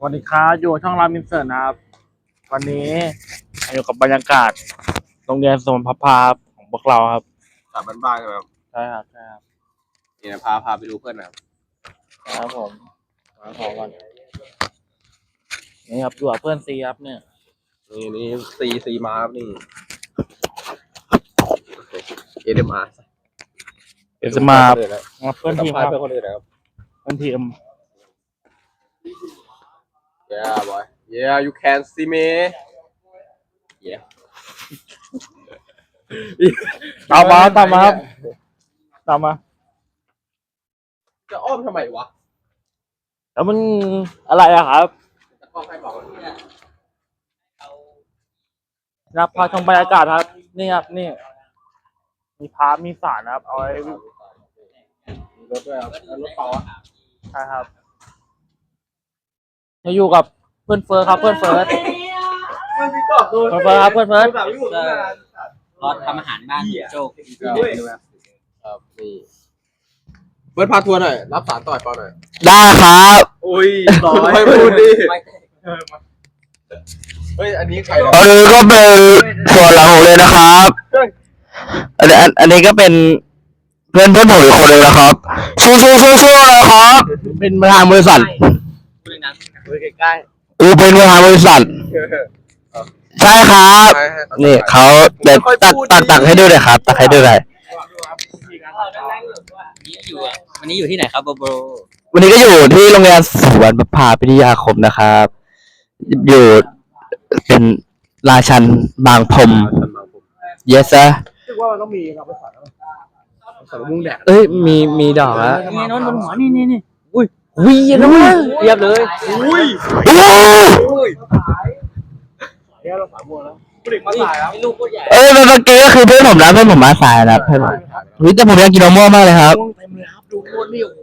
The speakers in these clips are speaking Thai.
สวัสดีครับอยู่ช่องรามินเสิร์ตนะครับ วันนี้อยู่กับบรรยากาศโรงเรียนสมนพับพาของพวกเราครับกลับบ้านๆใช่ไหมครับใช่ครับใช่ครับนี่นะพาพาไปดูเพื่อนนะครับครับผมมาขอก่อนนี่ครับอยู่กับเพื่อนซีครับเนี่ยนี่นี่ซีซีมาครับนี่เอเดมาเดี๋ยวจะมามาเพื่อนทีมสัคภาษรับณ์เพื่อนคนอื่นนะครับเพื่อนทีม Yeah boy Yeah you can see me Yeah ตามมาตามมาครับตามมา จะอ้อมทำไมวะแล้วมันอะไรอะครับจะกล้องให้บอกนะครับพาชมบรรยากาศครับ นี่ครับนี่ มีพาร์ทมีสารนะครับ เอาไว้มีรถด้วยครับแล้วรถเปล่าอะใช่ครับ จะอยู่กับเพื่อนเฟิร์สครับเพื่อนเฟิร์ส มันมีกรอบโดนเพื่อนเฟิร์สครับเพื่อนเฟิร์ส แบบอยู่ข้างหน้ารอทำอาหารบ้านโจกครับนี่เฟิร์สพาทัวร์หน่อย รับสารต่อยเปล่าหน่อยได้ครับ อุ้ยต่อยไม่พูดดิเฮ้ยอันนี้ใครเนี่ยอันนี้ก็เป็นส่วนหลังของเลยนะครับ อันนี้อันนี้ก็เป็นเพื่อนเพื่อนผมอีกคนเลยนะครับสู้สู้สู้สู้นะครับ เป็นประธานบริษัท พูดดังเฮ้ยใกล้อูเป็นประธานบริษัท ๆใช่ครับ นี่เขาเดี๋ยวตักตักตักให้ดูเลยครับ ตักให้ดูเลยๆนี่อยู่อะวันนี้อยู่ที่ไหนครับโบโบวันนี้ก็อยู่ที่โรงเรียนสวนประภาพิทยาคมนะครับ อยู่เป็นราชันบางพรม yes sir คิดว่ามันต้องมีเราไปสอนสอนมุ่งแดดเอ้ยมีมีดอกแล้วนี่นนบนหัวนี่นี่นี่ วิ่งนะมั้งเรียบเลยอุ้ยโอ้เดี๋ยวเราสามโมงแล้วผู้เด็กมาสายแล้วลูกก็ใหญ่เอ้ยเมื่อกี้ก็คือเพื่อนผมนะเพื่อนผมมาสายนะเพื่อนผมเฮ้ยแต่ผมอยากกินมะม่วงมากเลยครับเต็มเลยครับดูโคตรนี่โอ้โห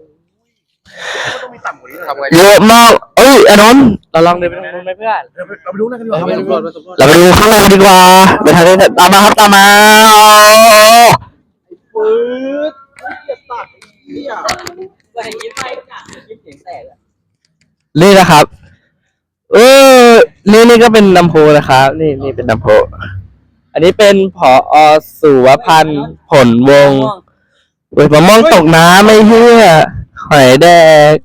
ก็ต้องมีต่ำกว่านี้ทำไงเยอะมากเอ้ยอนนท์เราลองเดินไปไปตรงนู้นไหมเพื่อนเราไปดูนั่นกันดีกว่าไปสำรวจไปสำรวจเราไปดูข้างในดีกว่าไปทางนี้ตามมาครับตามมาปื๊ดเกียตัดเนี่ย ก็ให้ยิ้มไปจ้ะยิ้มเสียงแตกอะนี่นะครับ เออ นี่นี่ก็เป็นลำโพงนะครับ นี่นี่เป็นลำโพงอันนี้เป็นผอสุวพันธ์ผลวงศ์เว้ยมะม่วงตกน้ำไม่เหี้ยหอยแดก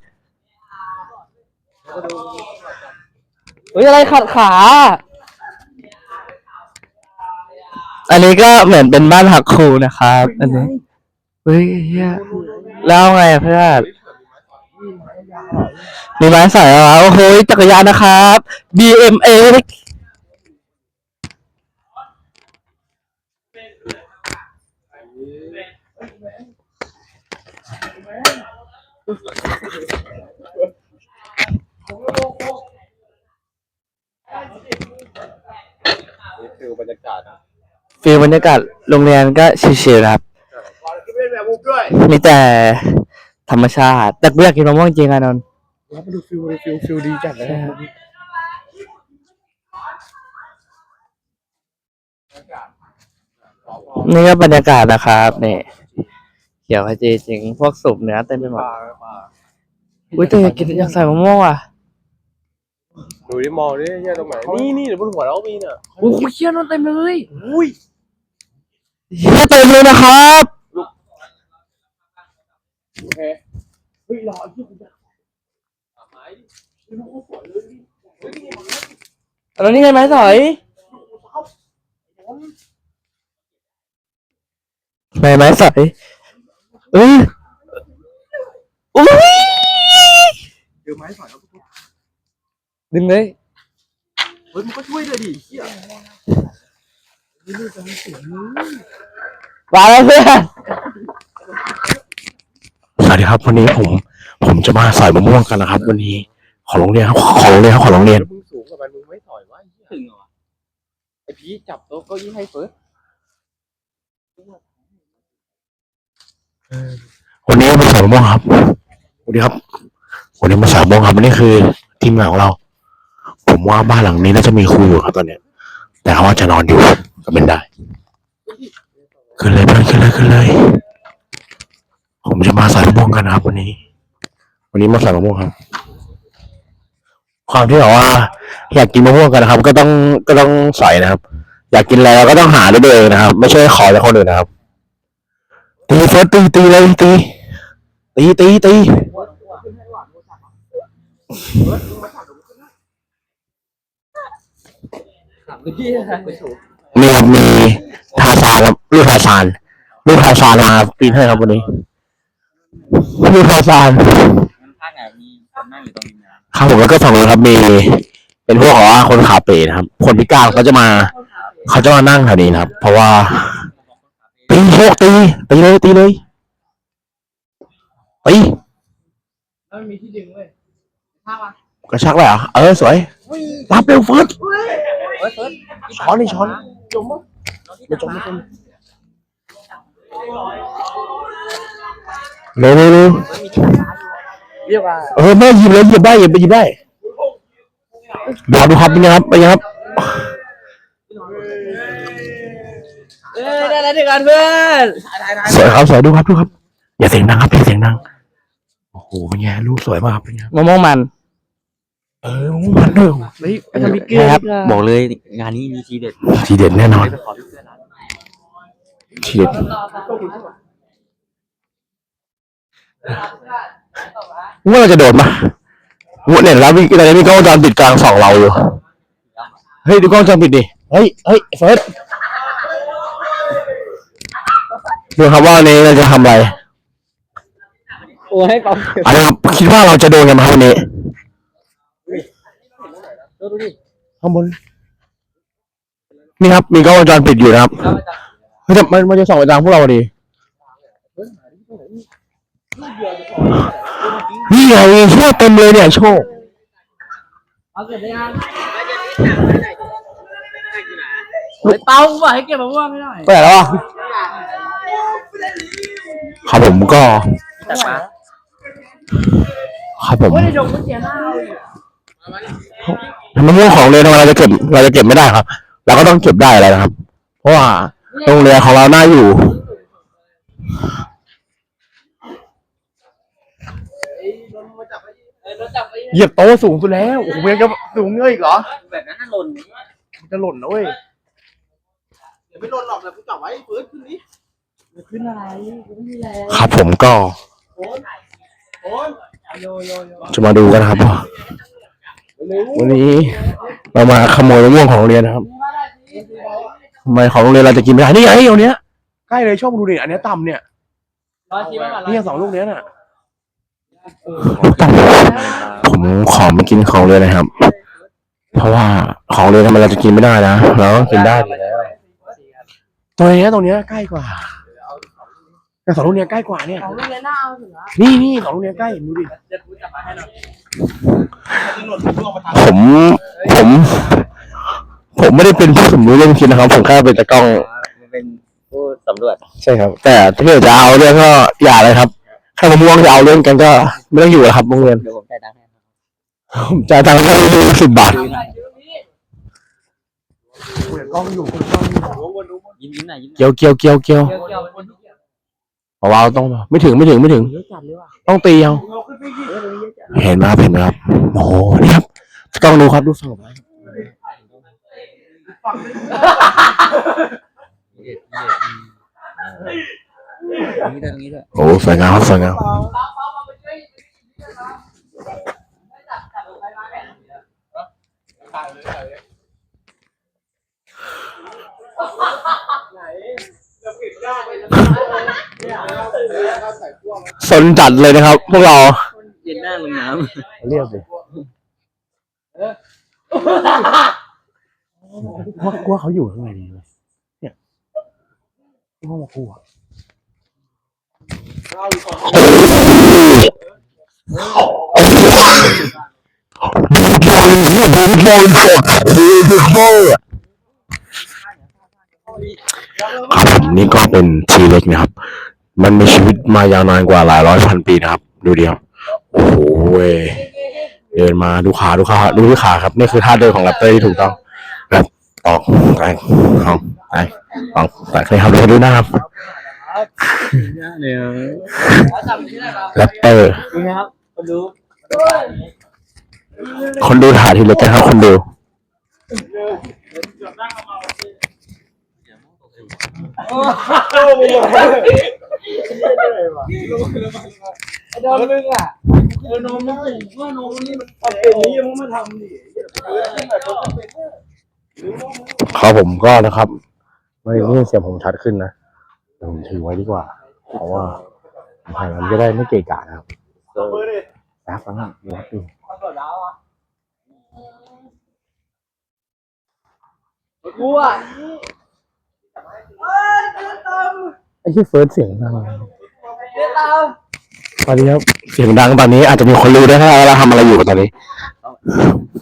เฮ้ยอะไรขัดขา อันนี้ก็เหมือนเป็นบ้านหักครูนะครับ อันนี้เฮ้ยเฮี้ย แล้วไงอะเพื่อนมีไม้ใส่แล้วโอ้โหจักรยานนะครับ BMX นี่คือบรรยากาศนะ ฟีลบรรยากาศโรงเรียนก็ชิลๆนะครับเป็นแบบ มุกด้วยมีแต่ธรรมชาติ แต่กูอยากกินมะม่วงจริงอะนนท์แล้วมาดูฟิลดูฟิลฟิลดีจัดเลยนะนี่ก็บรรยากาศนะครับนี่เขียวขจีจริง พวกสุปเนื้อเต็มไปหมดปลาปลาอุ้ยแต่อยากกินอยากใส่มะม่วงอะดูดิมองดิเนี่ยตรงไหนนี่นี่เดี๋ยวบนหัวเราก็มีเนี่ยโอ้โหเขี้ยนนเต็มเลยอุ้ยเขี้ยเต็มเลยนะครับ โอเคเฮ้ยรอที่คุณจะไม้ดิลูกสวยเล วนี่ไงไม้สอยไม้ไม้สอยเอออุ้ยเดี๋ยวไม้สอยแล้วดึงเลยเฮ้ยมันก็ช่วยเลยดิเฮียมาแล้วเพื่อนสวัสดีครับวันนี้ผม ผมจะมาสอยมะม่วงกันนะครับ วันนี้ขอโรงเรียนครับขอโรงเรียนครับขอโรงเรียนมึงสูงกว่ามันมึงไม่สอยวะเฮียถึงเหรอไอพีจับโต๊ะเก้าอี้ให้เฟิร์สวันนี้มาสอยมะม่วงครับสวัสดีครับ วันนี้มาสอยมะม่วงครับวันนี้คือทีมงานของเรา ผมว่าบ้านหลังนี้น่าจะมีครูอยู่ครับตอนเนี้ย แต่เขาอาจจะนอนอยู่ก็เป็นได้ขึ้นเลยเพื่อนขึ้นเลยขึ้นเลย ผมจะมาสอยมะม่วงกันนะครับ วันนี้ วันนี้มาสอยมะม่วงครับ ความที่แบบว่า อยากกินมะม่วงกันนะครับ ก็ต้องก็ต้องใส่นะครับ อยากกินอะไรเราก็ต้องหาด้วยตัวเองนะครับ ไม่ใช่ขอจากคนอื่นนะครับ ตีเฟิร์สตีตีเลยตี ตีตีตีมีครับมีทาซานครับลูกทาซานลูกทาซานมาปีนให้ครับวันนี้ ลูกทาซานข้างไหนมีคนนั่งอยู่ตรงนี้นะ ครับผมแล้วก็ฝั่งนู้นครับมีเป็นพวกของว่าคนขาเป๋นะครับ คนพิการเขาจะมา เขาจะมานั่งแถวนี้นะครับ เพราะว่าตีโชคตีตีเลยตีเลยตีแล้วมันมีที่ดึงเว้ยข้ามมากระชักเลยเหรอเออสวยรับเร็วเฟิร์สเฮ้ยเฟิร์สช้อนนี่ช้อนจมมั้งไม่จมไม่จม เร็วเร็วเร็วเรียกว่าเออแม่หยิบเลยหยิบได้หยิบไปหยิบได้ดูครับดูครับเป็นไงครับเป็นไงครับเอ้ยได้แล้วด้วยกันเพื่อนสวยครับสวยดูครับดูครับ อย่าเสียงดังครับอย่าเสียงดังโอ้โหเป็นไงลูกสวยมากครับเป็นไงครับมะม่วงมัน เออมันด้วยเฮ้ยไปทำบิ๊กเกอร์ครับบอกเลยงานนี้มีทีเด็ดทีเด็ดแน่นอนไปขอพี่เพื่อนร้านทีเด็ด ว่าเราจะโดดมาว่าเนี่ยแล้วมีตอนนี้มีกล้องวงจรปิดกลางสองเราอยู่ เฮ้ยดูกล้องวงจรปิดดิ เฮ้ยเฮ้ยเฟิร์สดูครับว่าวันนี้เราจะทำอะไรโอ้ให้ปั๊มอันนี้ครับคิดว่าเราจะโดนกันไหมครับวันนี้ ดูดูดิข้างบน นี่ครับ มีกล้องวงจรปิดอยู่นะครับเฮ้ยแต่มันมันจะส่องไปทางพวกเราดี นี่ไงโชคเต็มเลยเนี่ยโชคเอาเสร็จได้ยังเฮ้ยเตากูบอกให้เก็บมะม่วงไม่ได้ไปไหนแล้วอะครับผมก็แต่มาครับผมเฮ้ยในดงมันเสียหน้าเลยมะม่วงของเรียนทำไมเราจะเก็บเราจะเก็บไม่ได้ครับเราก็ต้องเก็บได้อะไรนะครับ เพราะว่าโรงเรียนของเราน่าอยู่ เหยียบโต๊ะสูงสุดแล้วโอ้โหยังจะสูงเงยอีกเหรอแบบนั้นน่ะหล่นมันจะหล่นนะเว้ยเดี๋ยวไม่โดนหรอกแต่กูจับไว้ฟื้นขึ้นนี้ขึ้นอะไรกูไม่มีแรงครับผมก็โอนโอนโยโยโยจะมาดูกันนะครับว่าวันนี้เรามาขโมยมะม่วงของโรงเรียนนะครับทำไมของโรงเรียนเราจะกินไม่ได้นี่ไงเอาเนี้ยใกล้เลยชอบดูดิอันเนี้ยต่ำเนี่ยรอชิมไว้ก่อนรอนี่สองลูกเนี้ยน่ะลูกต่ำ ผมขอมากินของเลยนะครับ เพราะว่าของเลยทำไมเราจะกินไม่ได้นะเราก็กินได้ดีแล้วตรงเนี้ยตรงเนี้ยใกล้กว่าแต่สองลูกเนี้ยใกล้กว่าเนี่ย ของลูกเรียนหน้าเอาถึงแล้วนี่นี่สองลูกเนี้ยใกล้ดูดิเดี๋ยวกูจับมาให้หน่อยผม ผม ผมไม่ได้เป็นผู้สมรู้ร่วมคิดนะครับ ผมแค่เป็นตะกล้องมันเป็นผู้สำรวจ ใช่ครับ แต่ถ้าเกิดจะเอาเรื่องก็อย่าเลยครับ แค่มะม่วงจะเอาเรื่องกันก็ไม่ต้องอยู่แล้วครับโรงเรียนเดี๋ยวผมจ่ายตังค์ให้ผมจ่ายตังค์แค่สิบบาทยิ้มยิ้มหน่อยยิ้มหน่อยเกี่ยวเกี่ยวเกี่ยวเกี่ยวเกี่ยวเกี่ยวคนที่เกี่ยวเอาเอาต้องไม่ถึงไม่ถึงไม่ถึง เยอะจัดเลยว่ะต้องตีเอาเราขึ้นไปยี่เออเยอะจัดเห็นไหมครับเห็นไหมครับ โอ้โหนี่ครับกล้องดูครับดูฝั่งไหน ตรงนี้ด้วยตรงนี้ด้วยโอ้สวยงามครับสวยงามสนจัดเลยนะครับ พวกเรา เย็นหน้าลงน้เรียกสิว่ากลัวเขาอยู่ข้างในนี้เลยเนี่ยห้องมาคู่อะ ครับผมนี่ก็เป็นทีเล็กนะครับ มันมีชีวิตมายาวนานกว่าหลายร้อยพันปีนะครับ ดูเดียวโอ้โหเว้ยเดินมาดูขาดูขาดูที่ขาครับ นี่คือท่าเดินของแรปเตอร์ที่ถูกต้องแบบออกแรงเอาไปออกแรงเลยครับดูน้าครับ เนี่ยเอาจับที่ไหนครับแรปเตอร์ดูนะครับคนดูคนดูถ่ายทีเล็กกันครับคนดูไอ้โดนมึงอะเออนมมันสูงว่านมนี่มันเป็นอย่างนี้มึงมาทำดิครับผมก็นะครับไม่ได้ยินเสียงผมชัดขึ้นนะเดี๋ยว ผมถือไว้ดีกว่า เพราะว่าถ่ายมันจะได้ไม่เกะกะนะครับแป๊บนึงดูดูกูอะไอ้ที่เฟิร์สเสียงดังตอนนี้ครับเสียงดังตอนนี้อาจจะมีคนรู้ได้ถ้าเราทำอะไรอยู่ตอนนี้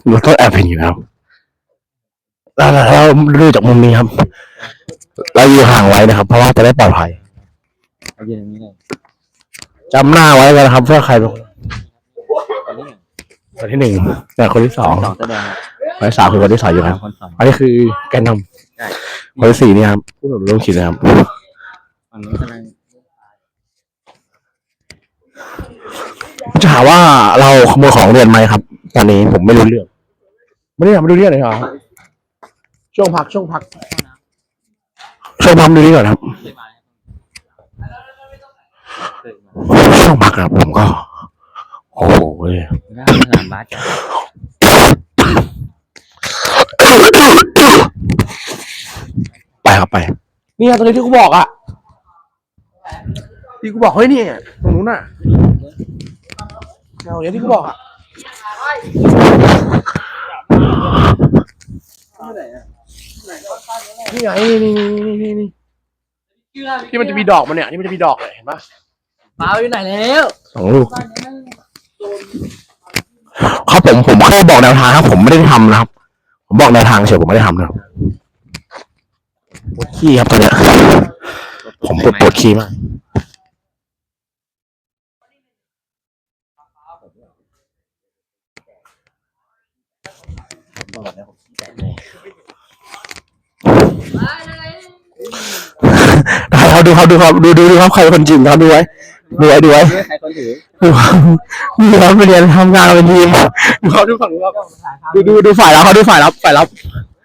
เราต้องแอบเห็นอยู่แล้วแล้วเราดูจากมุมนี้ครับ เราอยู่ห่างไว้นะครับ เพราะว่าจะได้ปลอดภัยเอายืนอย่างนี้เลยจำหน้าไว้เลยนะครับเพื่อใครเป็นคนที่หนึ่งคนที่หนึ่งแต่คนที่สองสองแสดงครับคนที่สามคือคนที่สองอยู่ครับ คนสองอันนี้คือแกนนใช่ำคนที่สี่นี่ครับที่ผมลงขีดนะครับฝั่งนู้นกำลังจะหาว่าเราขโมยของเรียนไหมครับ ตอนนี้ผมไม่รู้เรื่อง ไม่ได้ทำไม่รู้เรื่องเลยครับช่วงพักช่วงพัก ช่วงพักดูนี่ก่อนครับเคยมาเคยมาช่วงพักครับผมก็ โอ้โหเว้ยแล้วสนามบาสไปครับไปนี่ไงตรงนี้ที่กูบอกอะที่กูบอกเฮ้ยนี่ตรงนู้นอะเอาอย่างที่กูบอกอะ นี่ไงนี่นี่นี่นี่นี่ที่มันจะมีดอกมันเนี่ยที่มันจะมีดอกเลยเห็นปะเปล่าอยู่ไหนแล้วสองลูกครับผมผมแค่บอกแนวทางครับ ผมไม่ได้ทำนะครับ ผมบอกแนวทางเฉยผมไม่ได้ทำนะครับปวดขี้ครับตอนเนี้ยผมปวดปวดขี้มาก บอกแล้วผมชี้แจง เลยได้ครับดูครับดูครับดูดูดูครับใครเป็นคนจริงครับดูไว้ดูไว้ดูไว้ใครคนถือดูครับดูครับไปเรียนทำงานเป็นทีมดูครับดูฝั่งนู้นครับดูดูดูฝ่ายรับเขาดูฝ่ายรับฝ่ายรับ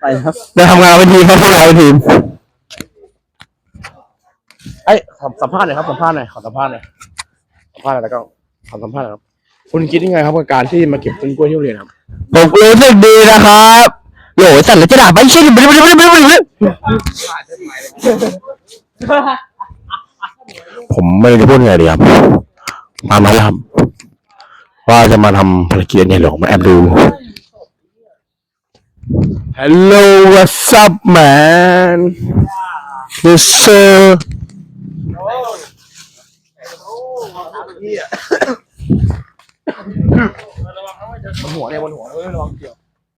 ไปครับได้ทำงานเป็นทีมครับพวกเราเป็นทีมไอ้ยขอสัมภาษณ์หน่อยครับสัมภาษณ์หน่อยขอสัมภาษณ์หน่อยสัมภาษณ์หน่อยแล้วก็ขอสัมภาษณ์หน่อยครับคุณคิดยังไงครับกับการที่มาเก็บต้นกล้วยที่โรงเรียนครับผมรู้สึกดีนะครับ โหลสัตว์แล้วจะด่าไปเช่นไม่ไม่ไม่ไม่ไม่ผมไม่รู้พูดยังไงดีครับตามนั้นครับว่าจะมาทำภารกิจเนี่ยหรอมาแอบดู Hello what's up man Yes sir หัวเนี่ยบนหัวเออระวังเกี่ยว